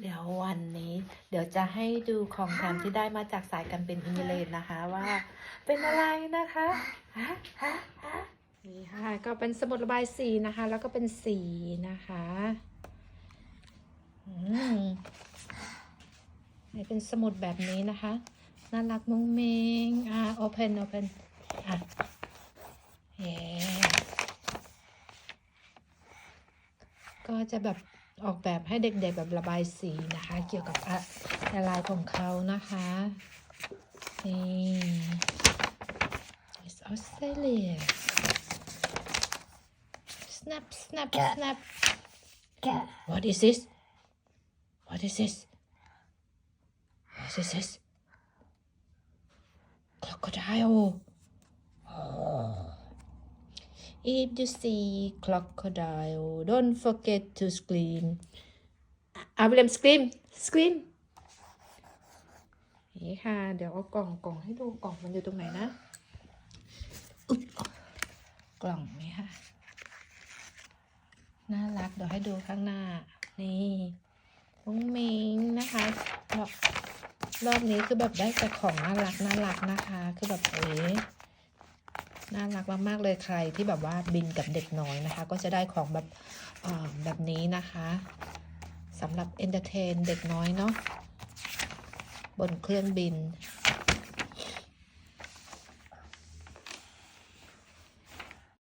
เดี๋ยววันนี้เดี๋ยวจะให้ดูของแถมที่ได้มาจากสายการบินอิมิเรตนะคะว่าเป็นอะไรนะคะฮะฮะฮะนี่ค่ะก็เป็นสมุดระบายสีนะคะ แล้วก็เป็นสีนะคะอืมนี่เป็นสมุดแบบนี้นะคะน่ารักมุ้งมิงอ่า open open อะเย้ก็จะแบบ ออกแบบให้เด็กๆแบบระบายสีนะคะ เกี่ยวกับอะลายของเขานะคะนี่ It's Australia Snap, snap, Cat. snap. Cat. What is this? What is this? What is this? Crocodile. If you see crocodile, don't forget to scream. I will scream, scream. นี่ค่ะ เดี๋ยวเอากล่องกล่องให้ดูกล่องมันอยู่ตรงไหนนะอุ๊บกล่องนี่ค่ะ น่ารัก เดี๋ยวให้ดูข้างหน้า นี่มุ้งมิงนะคะรอบรอบนี้คือแบบได้แต่ของน่ารักน่ารักนะคะ คือแบบเอ๋ น่ารักมากๆเลยใครที่แบบว่าบินกับเด็กน้อยนะคะ ก็จะได้ของแบบแบบนี้นะคะสำหรับเอนเตอร์เทนเด็กน้อยเนาะบนเครื่องบิน